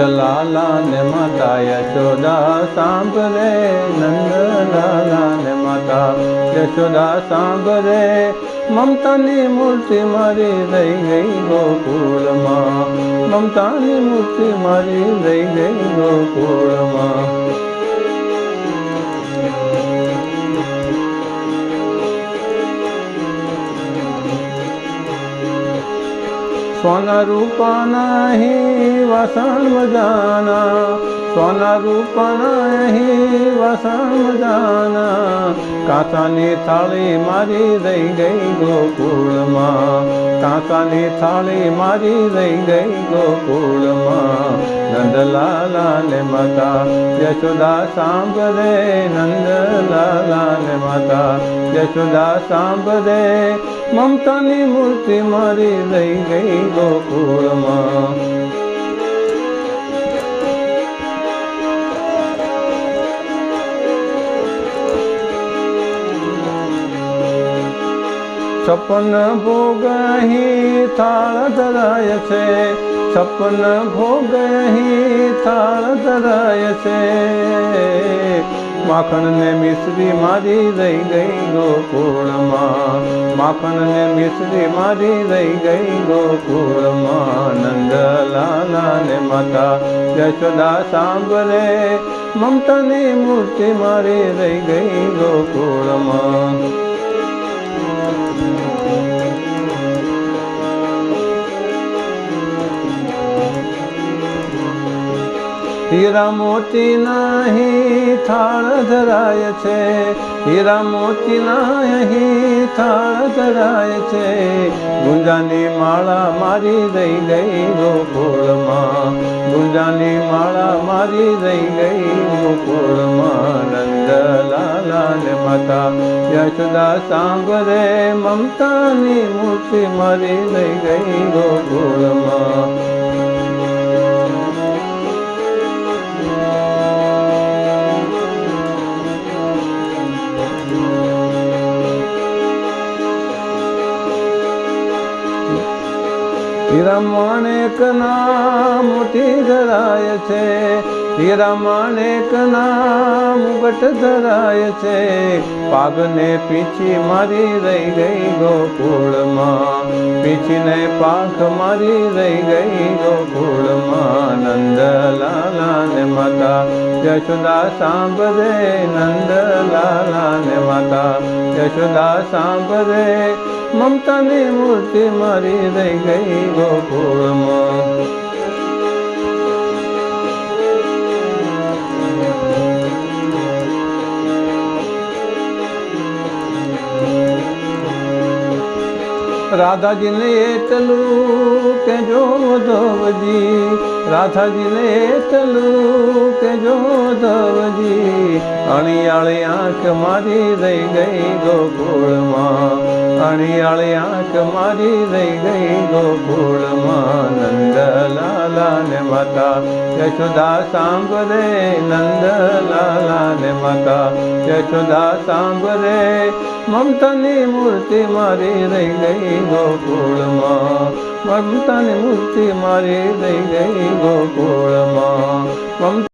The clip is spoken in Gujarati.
નંદલાલા ને માતા યશોદા સાંભળે નંદલાલા ને માતા યશોદા સાંભળે. મમતાની મૂર્તિ મારી રહી ગઈ ગોકુળમાં, મમતાની મૂર્તિ મારી રહી ગઈ ગોકુળમાં. સોના રૂપાના વસણ સોના વસણ હી વાસણ મજાના. કાંસાની થાળી મારી રહી ગઈ ગોકુળમાં. કાંસાની થાળી મારી રહી ગઈ ગોકુળમાં. નંદલાલા ને માતા, યશોદા સાંભળે નંદલાલા ને માતા, યશોદા સાંભળે. મમતાની મૂર્તિ મારી રહી ગઈ ગોકુળમાં. સપન ભોગ થાળ ધરાય છે. સપન ભોગ થાળ ધરાય છે. માખણ ને મિશ્રી મારી રહી ગઈ ગોકુળમાં. માખણ ને મિશ્રી મારી રહી ગઈ ગોકુળમાં. નંદલાલા ને માતા યશોદા સાંભળે. મમતાની મૂર્તિ મારી રહી ગઈ ગોકુળમાં. હીરા મોતી નાહી, થાળ ધરાય છે. હીરા મોતી નાહી થાળ ધરાય છે. ગુંજાની માળા મારી રહી ગઈ ગોકુળમાં. ગુંજાની માળા મારી રહી ગઈ ગોકુળમાં. નંદલાલા ને માતા યશોદા સાંભરે મમતાની મૂર્તિ મારી રહી ગઈ ગોકુળમાં. હીરા માણેક ના મોટી ધરાય છે. હીરા માણેક ના મુગટ ધરાય છે. પાગને પીછી મારી રહી ગઈ ગોકુળમાં. પીછીને પાખ મારી રહી ગઈ ગોકુળમાં. નંદલાલા ને માતા, યશોદા સાંભળે નંદલાલા ને માતા, યશોદા સાંભળે મમતાની મૂર્તિ મારી રહી ગઈ ગોકુળમાં રાધાજીને એટલું કે જો ધવજી રાધાજીને એટલું કે જો ધવજી અણિયાળી આંખ મારી રહી ગઈ ગોકુળમાં. અણિયાળી આંખ મારી રહી ગઈ ગોકુળમાં. નંદલાલા ને માતા યશોદા સાંભરે નંદલાલા ને માતા યશોદા સાંભરે મમતાની મૂર્તિ મારી રહી ગઈ ગોકુળમાં. મમતાની મૂર્તિ મારી રહી ગઈ ગોકુળમાં.